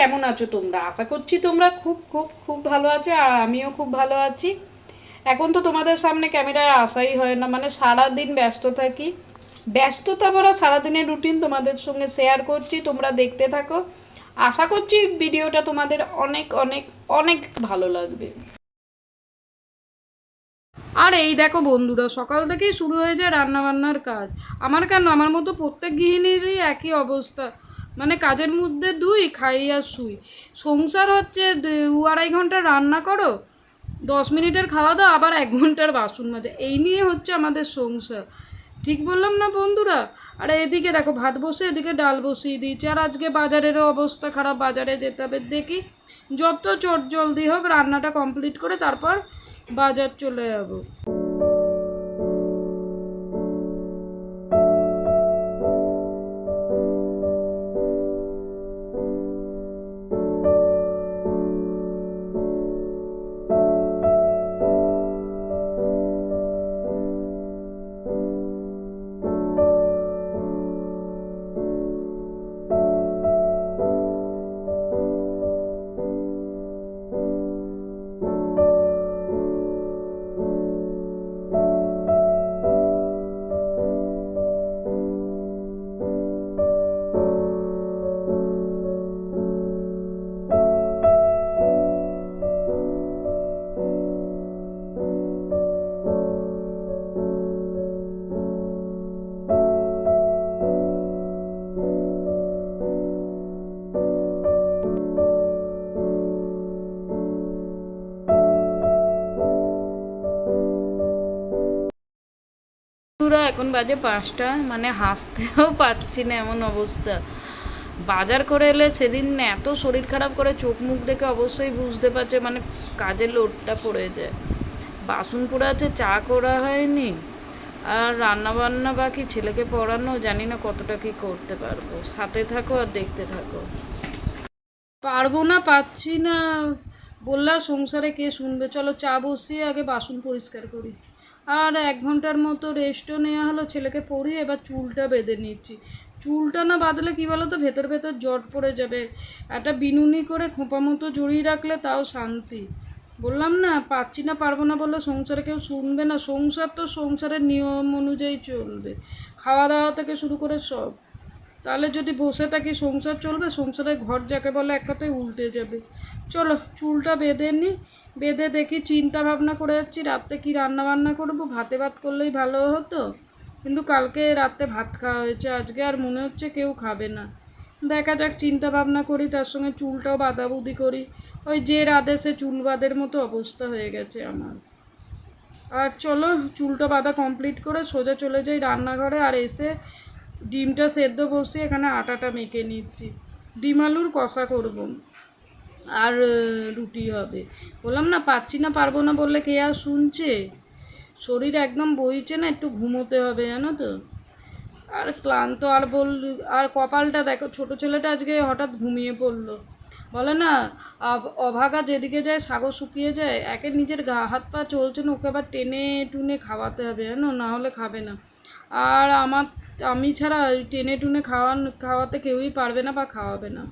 কেমন আছো তোমরা? আশা করছি তোমরা খুব খুব খুব ভালো আছো আর আমিও খুব ভালো আছি। এখন তো তোমাদের সামনে ক্যামেরায় আসাই হয় না মানে সারা দিন ব্যস্ত থাকি। ব্যস্ততা ভরা সারাদিনের রুটিন তোমাদের সঙ্গে শেয়ার করছি, তোমরা দেখতে থাকো। আশা করছি ভিডিওটা তোমাদের অনেক অনেক অনেক ভালো লাগবে। আর এই দেখো বন্ধুরা, সকাল থেকেই শুরু হয়ে যায় রান্নাবান্নার কাজ। আমার কেন? আমার মতো প্রত্যেক গৃহিণীরই একই অবস্থা। মানে কাজের মধ্যে দুই, খাই আর শুই। সংসার হচ্ছে দু, আড়াই ঘণ্টা রান্না করো, দশ মিনিটের খাওয়া দাওয়া আবার এক ঘণ্টার বাসন মাজা। এই নিয়ে হচ্ছে আমাদের সংসার। ঠিক বললাম না বন্ধুরা? আর এদিকে দেখো, ভাত বসে, এদিকে ডাল বসিয়ে দিয়েছি। আর আজকে বাজারেরও অবস্থা খারাপ, বাজারে যেতে হবে। দেখি, যত চট জলদি হোক রান্নাটা কমপ্লিট করে তারপর বাজার চলে যাব। বন্ধুরা, এখন বাজে পাঁচটা মানে হাসতেও পারছি না এমন অবস্থা। বাজার করে এলে সেদিন এত শরীর খারাপ করে চোখ মুখ দেখে অবশ্যই বুঝতে পারছে মানে কাজের লোডটা পড়ে যায়। বাসন পড়ে আছে, চা করা হয়নি, আর রান্না বান্না বাকি, ছেলেকে পড়ানো, জানি না কতটা কি করতে পারব। সাথে থাকো আর দেখতে থাকো। পারব না, পাচ্ছি না। বললা সংসারে কে শুনবে? চলো চা বসিয়ে আগে বাসন পরিষ্কার করি। আর এক ঘণ্টার মতো রেস্টও নেওয়া হলো। ছেলেকে পড়িয়ে এবার চুলটা বেঁধে নিচ্ছি। চুলটা না বাঁধলে কী বলো তো ভেতর ভেতর জট পড়ে যাবে। একটা বিনুনি করে খোঁপা মতো জড়িয়ে রাখলে তাও শান্তি। বললাম না, পাচ্ছি না, পারব না বললে সংসারে কেউ শুনবে না। সংসার তো সংসারের নিয়ম অনুযায়ী চলবে। খাওয়া দাওয়া থেকে শুরু করে সব। তাহলে যদি বসে থাকি, সংসার চলবে? সংসারের ঘর যাকে বলে, এক কথায় উল্টে যাবে। চলো চুলটা বেঁধে নিই বেঁধে দেখি চিন্তা ভাবনা করে যাচ্ছি, রাত্রে কি রান্না বান্না করব? ভাতে ভাত করলেই ভালো হতো। কিন্তু কালকে রাতে ভাত খাওয়া হয়েছে, আজকে আর মনে হচ্ছে কেউ খাবে না। দেখা যাক, চিন্তা ভাবনা করি, তার সঙ্গে চুলটাও বাঁধাবুদি করি। ওই যে আদেশে চুল বাঁধের মতো অবস্থা হয়ে গেছে আমার। আর চলো, চুলটা বাঁধা কমপ্লিট করে সোজা চলে যাই রান্নাঘরে আর এসে ডিমটা সেদ্ধ বসিয়ে এখানে আটাটা মেখে নিচ্ছি। ডিম আলুর কষা করব। আর রুটি হবে। বললাম, না পাচ্ছি না, পারব না বললে কে আর শুনছে? শরীর একদম বইছে না, একটু ঘুমোতে হবে, জানো তো। আর ক্লান্ত, আর বল, আর কপালটা দেখো, ছোট ছেলেটা আজকে হঠাৎ ঘুমিয়ে পড়ল। বলে, না অভাগা যেদিকে যায়, সাগর শুকিয়ে যায়, একে নিজের গা, হাত পা চলছে না, ওকে আবার টেনে টুনে খাওয়াতে হবে, জানো, না হলে খাবে না। আর আমার, আমি ছাড়া টেনে টুনে খাওয়ান, খাওয়াতে কেউই পারবে না বা খাওয়াবে না।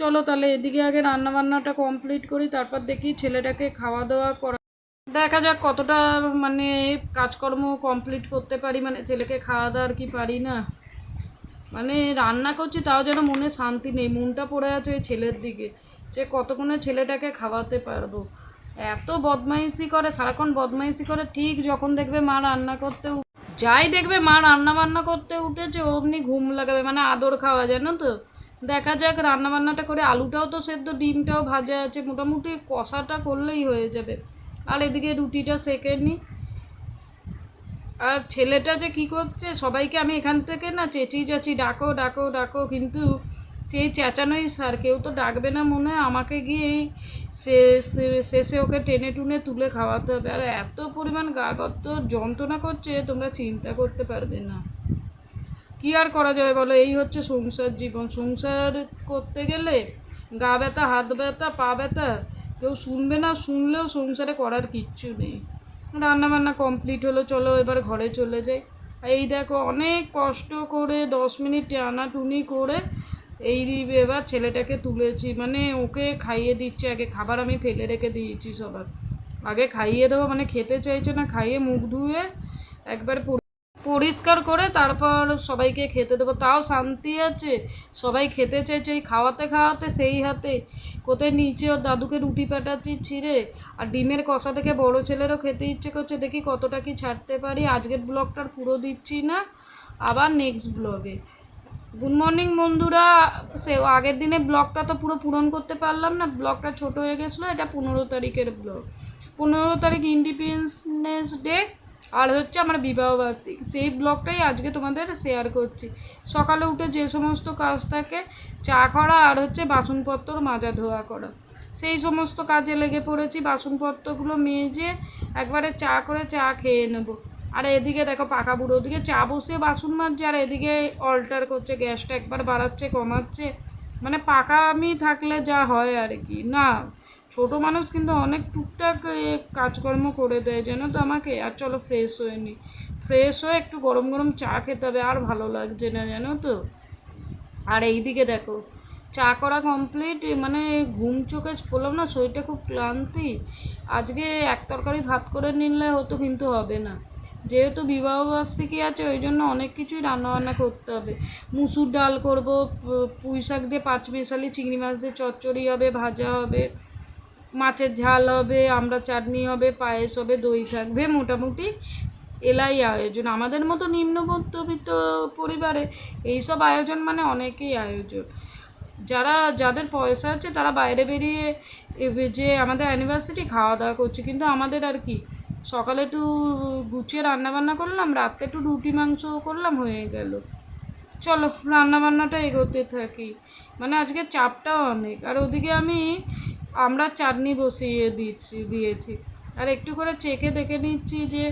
চলো তাহলে এদিকে আগে রান্না বান্নাটা কমপ্লিট করি, তারপর দেখি ছেলেটাকে খাওয়া দাওয়া করা দেখা যাক কতটা মানে কাজকর্ম কমপ্লিট করতে পারি মানে ছেলেকে খাওয়া দাওয়ার কি পারি না। মানে রান্না করছি তাও যেন মনে শান্তি নেই, মনটা পড়ে আছে ওই ছেলের দিকে, যে কতক্ষণে ছেলেটাকে খাওয়াতে পারব। এত বদমাইশি করে, সারাক্ষণ বদমাইশি করে, ঠিক যখন দেখবে মা রান্না করতে যাই দেখবে মা রান্না বান্না করতে উঠেছে, অমনি ঘুম লাগাবে মানে আদর খাওয়া, জানো তো? দেখা যাক রান্না বান্নাটা করে আলুটাও তো সেদ্ধ, ডিমটাও ভাজা আছে, মোটামুটি কষাটা করলেই হয়ে যাবে। আর এদিকে রুটিটা সেকে নিই আর ছেলেটা যে কি করছে, সবাইকে আমি এখান থেকে না চেঁচিয়ে যাচ্ছি, ডাকো ডাকো ডাকো, কিন্তু সেই চেঁচানোই স্যার, কেউ তো ডাকবে না মনে হয়, আমাকে গিয়েই শেষে ওকে টেনে টুনে তুলে খাওয়াতে হবে। আর এত পরিমাণ গা গত যন্ত্রণা করছে, তোমরা চিন্তা করতে পারবে না। কি আর করা যাবে বলো? এই হচ্ছে সংসার জীবন। সংসার করতে গেলে গা ব্যথা, হাত ব্যথা, পা ব্যথা, কেউ শুনবে না, শুনলেও সংসারে করার কিচ্ছু নেই। রান্না বান্না কমপ্লিট হলো, চলো এবার ঘরে চলে যাই। আর এই দেখো, অনেক কষ্ট করে দশ মিনিট টানাটুনি করে এই এবার ছেলেটাকে তুলেছি। মানে ওকে খাইয়ে দিচ্ছে আগে। খাবার আমি ফেলে রেখে দিয়েছি সবার। আগে খাইয়ে দেবো মানে খেতে চাইছে না, খাইয়ে মুখ ধুয়ে একবার পরিষ্কার করে তারপর সবাইকে খেতে দেবো। তাও শান্তি আছে। সবাই খেতে চাইছে ওই খাওয়াতে খাওয়াতে, সেই হাতে। কোথায় নিচে ওর দাদুকে রুটি পাঠাচ্ছি ছিঁড়ে, আর ডিমের কষা থেকে বড় ছেলেরও খেতে ইচ্ছে করছে। দেখি কতটা কি ছাড়তে পারি। আজকের ব্লগটার পুরো দিচ্ছি না। আবার নেক্সট ব্লগে গুড মর্নিং বন্ধুরা। সে আগের দিনে ব্লগটা তো পুরো পূরণ করতে পারলাম না। ব্লগটা ছোট হয়ে গেছিল, এটা পনেরো তারিখের ব্লগ পনেরো তারিখ ইন্ডিপেন্ডেন্স ডে আর হচ্ছে আমার বিবাহবার্ষিক। সেই ব্লগটাই আজকে তোমাদের শেয়ার করছি। সকালে উঠে যে সমস্ত কাজ থাকে, চা করা আর হচ্ছে বাসনপত্র মাজা ধোয়া করা। সেই সমস্ত কাজে লেগে পড়েছি, বাসনপত্রগুলো মেজে একবারে চা করে চা খেয়ে নেব। আর এদিকে দেখো পাকা বুড়ো, ওদিকে চা বসে বাসন মাজছে, আর এদিকে অল্টার করছে, গ্যাসটা একবার বাড়াচ্ছে, কমাচ্ছে। মানে পাকা আমি থাকলে যা হয় আর কি, না? ছোট মানুষ কিন্তু অনেক টুকটাক কাজকর্ম করে দেয়, যেন তো আমাকে, আর চলো ফ্রেশ হয়ে নি। ফ্রেশ হয়ে একটু গরম গরম চা খেতে হবে, আর ভালো লাগছে না, জানো তো? আর এইদিকে দেখো, চা করা কমপ্লিট মানে ঘুম চোখে বললাম না, শরীরটা খুব ক্লান্তি। আজকে এক তরকারি ভাত করে নিলে হতো কিন্তু হবে না। যেহেতু বিবাহ বার্ষিকী আছে, ওই জন্য অনেক কিছুই রান্নাবান্না করতে হবে। মুসুর ডাল করব পুঁই শাক দিয়ে পাঁচ মেশালি চিংড়ি মাছ দিয়ে চচ্চড়ি হবে, ভাজা হবে। মাছের ঝাল হবে, আমরা চাটনি হবে, পায়েস হবে, দই থাকবে, মোটামুটি এলাই আয়োজন। আমাদের মতো নিম্ন মধ্যবিত্ত পরিবারে এইসব আয়োজন মানে অনেকেই আয়োজন। যারা, যাদের পয়সা আছে তারা বাইরে বেরিয়ে যে আমাদের অ্যানিভার্সারি খাওয়া দাওয়া করছে, কিন্তু আমাদের আর কি, সকালে একটু গুছিয়ে রান্নাবান্না করলাম রাতে একটু রুটি মাংস করলাম, হয়ে গেল। চলো, রান্নাবান্নাটা এগোতে থাকি। মানে আজকে চাপটাও অনেক। আর ওদিকে আমি আমরা চাটনি বসিয়ে দিচ্ছি, দিয়েছি। আর একটু করে চেখে দেখে নিচ্ছি যে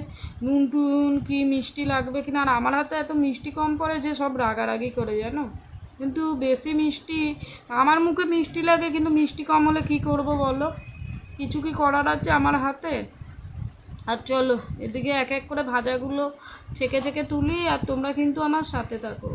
নুন টুন কি মিষ্টি লাগবে কিনা। আর আমার হাতে এত মিষ্টি কম পড়ে যে সব রাগারাগি করে, জানো? কিন্তু বেশি মিষ্টি, আমার মুখে মিষ্টি লাগে, কিন্তু মিষ্টি কম হলে কী করব বলো? কিছু কি করার আছে আমার হাতে? আর চলো, এদিকে এক এক করে ভাজাগুলো ছেঁকে ছেঁকে তুলি, আর তোমরা কিন্তু আমার সাথে থাকো।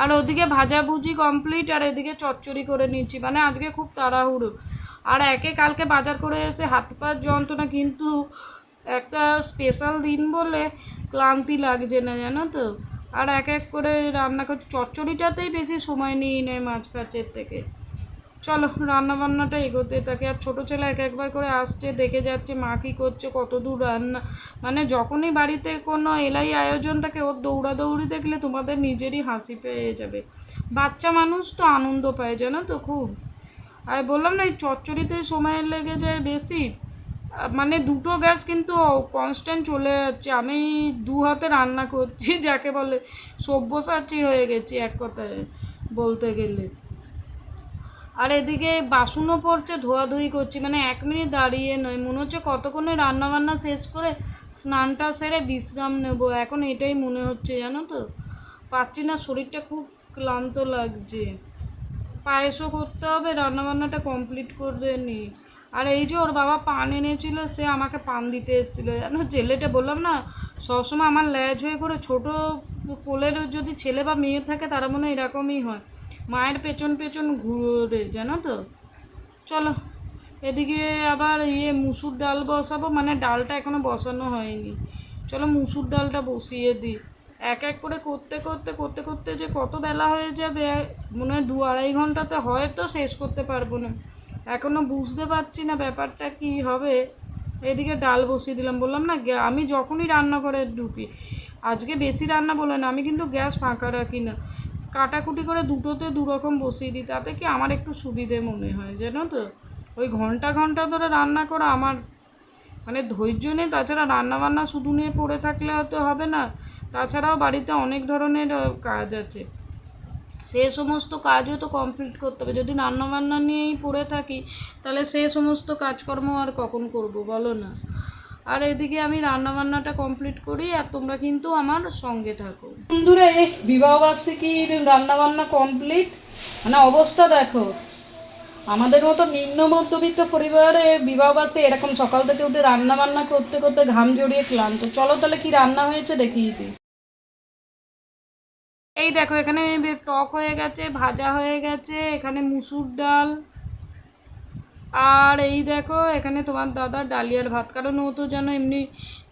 আর ওদিকে ভাজাভুজি কমপ্লিট আর এদিকে চচ্চড়ি করে নিচ্ছি। মানে আজকে খুব তাড়াহুড়ো। আর একে কালকে বাজার করে এসে হাত পা যন্ত্রণা, কিন্তু একটা স্পেশাল দিন বলে ক্লান্তি লাগছে না, জানো তো? আর এক এক করে রান্না করছি। চচ্চড়িটাতেই বেশি সময় নিয়ে নেয় মাছ ফাচের থেকে। চলো রান্না বান্নাটা এগোতে। থাকে আর ছোটো ছেলে এক একবার করে আসছে, দেখে যাচ্ছে মা কী করছে, কত দূর রান্না। মানে যখনই বাড়িতে কোনো এলাই আয়োজন থাকে, ওর দৌড়াদৌড়ি দেখলে তোমাদের নিজেরই হাসি পেয়ে যাবে। বাচ্চা মানুষ তো আনন্দ পায়, জানো তো খুব। আর বললাম না, এই চচ্চড়িতে সময় লেগে যায় বেশি। মানে দুটো গ্যাস কিন্তু কনস্ট্যান্ট চলে যাচ্ছে। আমি দু হাতে রান্না করছি, যাকে বলে সব্যসাচী হয়ে গেছি এক কথায় বলতে গেলে। আর এদিকে বাসনও পড়ছে, ধোয়াধুয়ি করছি। মানে এক মিনিট দাঁড়িয়ে নয়। মনে হচ্ছে কতক্ষণে রান্না বান্না শেষ করে স্নানটা সেরে বিশ্রাম নেব। এখন এটাই মনে হচ্ছে, জানো তো? পাচ্ছি না, শরীরটা খুব ক্লান্ত লাগছে। পায়েসও করতে হবে, রান্নাবান্নাটা কমপ্লিট করে নি। আর এই যে ওর বাবা পান এনেছিল, সে আমাকে পান দিতে এসেছিল, জানো? জেলেটা বললাম না, সবসময় আমার ল্যাজ হয়ে করে ছোট কোলের যদি ছেলে বা মেয়ে থাকে, তারা মনে হয় এরকমই হয়। মায়ের পেছন পেছন ঘুরে জানো তো? চলো, এদিকে আবার ইয়ে মুসুর ডাল বসাবো মানে ডালটা এখনও বসানো হয়নি। চলো মুসুর ডালটা বসিয়ে দিই। এক এক করে করতে করতে করতে করতে যে কত বেলা হয়ে যাবে, মনে হয় দু আড়াই ঘন্টাতে হয়তো শেষ করতে পারব না। এখনও বুঝতে পারছি না ব্যাপারটা কি হবে। এদিকে ডাল বসিয়ে দিলাম, বললাম না আমি যখনই রান্নাঘরে ঢুকি, আজকে বেশি রান্না বলে না, আমি কিন্তু গ্যাস ফাঁকা রাখি না। কাটাকুটি করে দুটোতে দু রকম বসিয়ে দিই, তাতে কি আমার একটু সুবিধে মনে হয়, জানো তো? ওই ঘণ্টা ঘণ্টা ধরে রান্না করা আমার মানে ধৈর্য নেই, তাছাড়া রান্নাবান্না শুধু নিয়ে পড়ে থাকলে হয়তো হবে না, তাছাড়াও বাড়িতে অনেক ধরনের কাজ আছে। সে সমস্ত কাজও তো কমপ্লিট করতে হবে, যদি রান্নাবান্না নিয়েই পড়ে থাকি, তাহলে সে সমস্ত কাজকর্ম আর কখন করব বলো না? আর এদিকে আমি রান্না বান্নাটা কমপ্লিট করি আর তোমরা কিন্তু আমার সঙ্গে থাকো। বন্ধুরা এই বিবাহবার্ষিকীর রান্না বান্না কমপ্লিট মানে অবস্থা দেখো আমাদের মতো নিম্ন মধ্যবিত্ত পরিবারে বিবাহবাসে এরকম সকাল থেকে উঠে রান্না বান্না করতে করতে ঘাম জড়িয়ে ক্লান্ত। চলো তাহলে কি রান্না হয়েছে দেখিয়ে দিই এই দেখো এখানে টক হয়ে গেছে ভাজা হয়ে গেছে এখানে মুসুর ডাল আর এই দেখো, এখানে তোমার দাদা ডালিয়ার ভাত কারণ ও তো যেন এমনি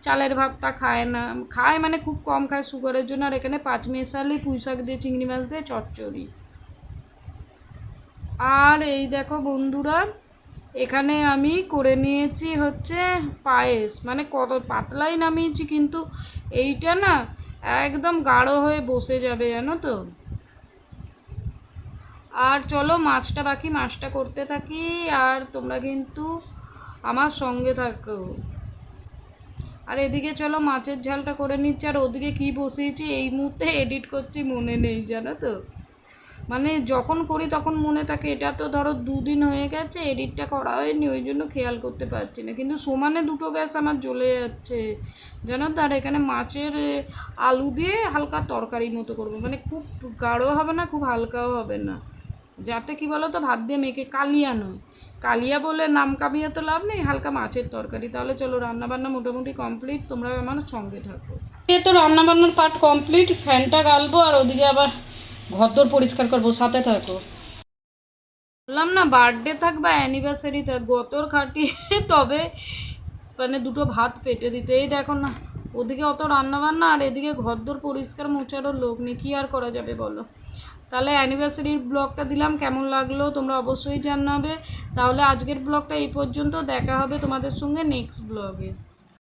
চালের ভাতটা খায় না। খায় মানে খুব কম খায় সুগারের জন্য। আর এখানে পাঁচ মেশালি পুঁই শাক দিয়ে, চিংড়ি মাছ দিয়ে, চচ্চড়ি। আর এই দেখো বন্ধুরা, এখানে আমি করে নিয়েছি হচ্ছে পায়েস। মানে কত পাতলাই নামিয়েছি, কিন্তু এইটা না একদম গাঢ় হয়ে বসে যাবে, জানো তো? আর চলো মাছটা বাকি, মাছটা করতে থাকি, আর তোমরা কিন্তু আমার সঙ্গে থাকো। আর এদিকে চলো মাছের ঝালটা করে নিচ্ছি, আর ওদিকে কি বসিয়েছি, এই মুহূর্তে এডিট করছি, মনে নেই, জানো তো? মানে যখন করি তখন মনে থাকে, এটা তো ধরো দুদিন হয়ে গেছে এডিটটা করা হয়নি, ওই জন্য খেয়াল করতে পারছি না। কিন্তু সমানে দুটো গ্যাস আমার জ্বলে যাচ্ছে, জানো তো? আর এখানে মাছের আলু দিয়ে হালকা তরকারি মতো করব। মানে খুব গাঢ় হবে না, খুব হালকাও হবে না। যাতে কি বলো তো ভাত দিয়ে মেখে কালিয়া নয়। কালিয়া বলে নাম কামিয়ে তো লাভ নেই, হালকা মাছের তরকারি। তাহলে চলো রান্নাবান্না মোটামুটি কমপ্লিট তোমরা আমার সঙ্গে থাকো। এ তো রান্না বান্নার পার্ট কমপ্লিট ফ্যানটা গালবো আর ওদিকে আবার ঘরদোর পরিষ্কার করব, সাথে থাকো। বললাম না বার্থডে থাক বা অ্যানিভার্সারি থাক, গতর খাটিয়ে তবে মানে দুটো ভাত পেটে দিতে এই দেখো না। ওদিকে অত রান্নাবান্না আর এদিকে ঘরদোর পরিষ্কার মোছারও লোক নেই, কী আর করা যাবে বলো? তাহলে অ্যানিভার্সারির ব্লগটা দিলাম, কেমন লাগল তোমরা অবশ্যই জানাবে। তাহলে আজকের ব্লগটা এই পর্যন্ত, দেখা হবে তোমাদের সঙ্গে নেক্সট ব্লগে